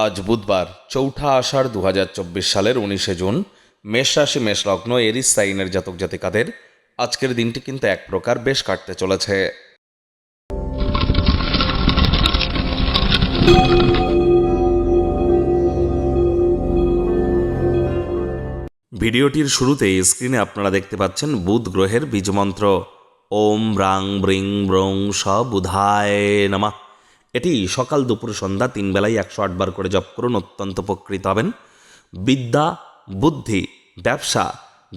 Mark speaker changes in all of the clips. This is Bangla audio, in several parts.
Speaker 1: আজ বুধবার, চৌঠা আষাঢ় দু হাজার চব্বিশ সালের উনিশে জুন, মেষ রাশি, মেষ লগ্ন, এরিস, সাইনের জাতক জাতিকাদের আজকের দিনটি কিন্তু এক প্রকার বেশ কাটতে চলেছে। ভিডিওটির শুরুতেই স্ক্রিনে আপনারা দেখতে পাচ্ছেন বুধ গ্রহের বীজমন্ত্র। ওম, রাং, ব্রিং, ব্রং স বুধায় নামা। এটি সকাল দুপুর সন্ধ্যা তিন বেলায় একশো আটবার করে জপ করুন, অত্যন্ত উপকৃত হবেন। বিদ্যা, বুদ্ধি, ব্যবসা,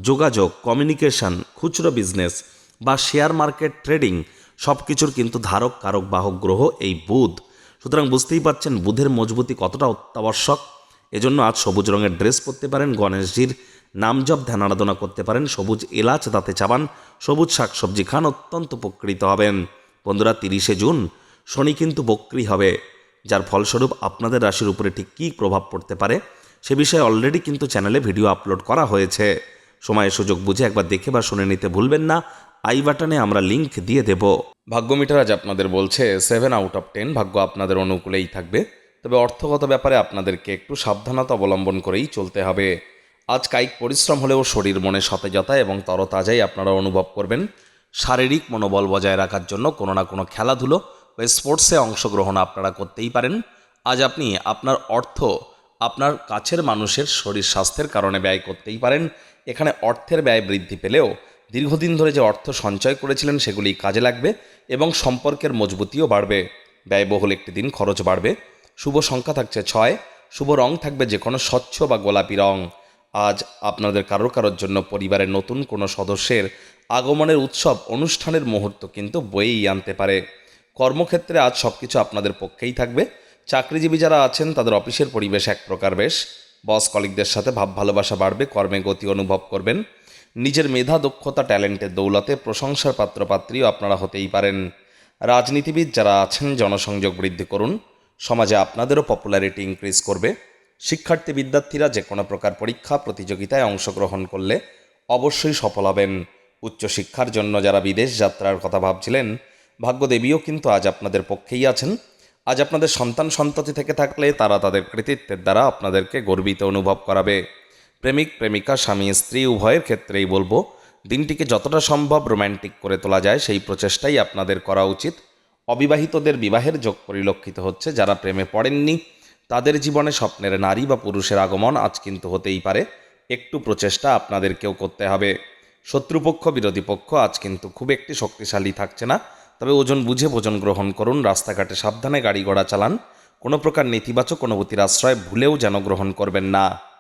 Speaker 1: যোগাযোগ, কমিউনিকেশন, খুচরো বিজনেস বা শেয়ার মার্কেট ট্রেডিং সব কিছুর কিন্তু ধারক, কারক, বাহক, গ্রহ এই বুধ। সুতরাং বুঝতেই পারছেন বুধের মজবুতি কতটা অত্যাবশ্যক। এজন্য আজ সবুজ রঙের ড্রেস পরতে পারেন, গণেশজির নাম জপ, ধ্যান আরাধনা করতে পারেন, সবুজ এলাচ দাঁতে চাবান, সবুজ শাকসবজি খান, অত্যন্ত উপকৃত হবেন। বন্ধুরা, তিরিশে জুন শনি কিন্তু বক্রি হবে, যার ফলস্বরূপ আপনাদের রাশির উপরে ঠিক কী প্রভাব পড়তে পারে সে বিষয়ে অলরেডি কিন্তু চ্যানেলে ভিডিও আপলোড করা হয়েছে। সময় সুযোগ বুঝে একবার দেখে বা শুনে নিতে ভুলবেন না। আই বাটনে আমরা লিংক দিয়ে দেব। ভাগ্যমিটার আজ আপনাদের বলছে সেভেন আউট অফ টেন ভাগ্য আপনাদের অনুকূলেই থাকবে। তবে অর্থগত ব্যাপারে আপনাদেরকে একটু সাবধানতা অবলম্বন করেই চলতে হবে। আজ কায়িক পরিশ্রম হলেও শরীর মনে সতেজতা এবং তরতাজাই আপনারা অনুভব করবেন। শারীরিক মনোবল বজায় রাখার জন্য কোনো না কোনো খেলাধুলো বা স্পোর্টসে অংশগ্রহণ আপনারা করতেই পারেন। আজ আপনি আপনার অর্থ আপনার কাছের মানুষের শরীর স্বাস্থ্যের কারণে ব্যয় করতেই পারেন। এখানে অর্থের ব্যয় বৃদ্ধি পেলেও দীর্ঘদিন ধরে যে অর্থ সঞ্চয় করেছিলেন সেগুলি কাজে লাগবে এবং সম্পর্কের মজবুতিও বাড়বে। ব্যয়বহুল একটি দিন খরচ বাড়বে। শুভ সংখ্যা থাকছে ছয়। শুভ রং থাকবে যে কোনো স্বচ্ছ বা গোলাপি রং। আজ আপনাদের কারও কারোর জন্য পরিবারের নতুন কোনো সদস্যের আগমনের উৎসব অনুষ্ঠানের মুহূর্ত কিন্তু বয়েই আনতে পারে। কর্মক্ষেত্রে আজ সব কিছু আপনাদের পক্ষেই থাকবে। চাকরিজীবী যারা আছেন, তাদের অফিসের পরিবেশ এক প্রকার বেশ। বস কলিকদের সাথে ভাব ভালোবাসা বাড়বে, কর্মে গতি অনুভব করবেন। নিজের মেধা, দক্ষতা, ট্যালেন্টের দৌলতে প্রশংসার পাত্রপাত্রীও আপনারা হতেই পারেন। রাজনীতিবিদ যারা আছেন, জনসংযোগ বৃদ্ধি করুন। সমাজে আপনাদেরও পপুলারিটি ইনক্রিজ করবে। শিক্ষার্থী বিদ্যার্থীরা যে কোনো প্রকার পরীক্ষা, প্রতিযোগিতায় অংশগ্রহণ করলে অবশ্যই সফল হবেন। উচ্চশিক্ষার জন্য যারা বিদেশ যাত্রার কথা ভাবছিলেন ভাগ্যদেবীও কিন্তু আজ আপনাদের পক্ষেই আছেন। আজ আপনাদের সন্তান সন্ততি থেকে থাকলে তারা তাদের কৃতিত্বের দ্বারা আপনাদেরকে গর্বিত অনুভব করাবে। প্রেমিক, প্রেমিকা, স্বামী, স্ত্রী, উভয়ের ক্ষেত্রেই বলব, দিনটিকে যতটা সম্ভব রোম্যান্টিক করে তোলা যায়, সেই প্রচেষ্টাই আপনাদের করা উচিত। অবিবাহিতদের বিবাহের যোগ পরিলক্ষিত হচ্ছে, যারা প্রেমে পড়েননি, তাদের জীবনে স্বপ্নের নারী বা পুরুষের আগমন আজ কিন্তু হতেই পারে। একটু প্রচেষ্টা আপনাদেরকেও করতে হবে। শত্রুপক্ষ, বিরোধী পক্ষ আজ কিন্তু খুব একটি শক্তিশালী থাকছে না। তবে ওজন বুঝে ভোজন গ্রহণ করুন, রাস্তাঘাটে সাবধানে গাড়ি ঘোড়া চালান, কোনো প্রকার নেতিবাচক অনুভূতির আশ্রয় ভুলেও যেন গ্রহণ করবেন না।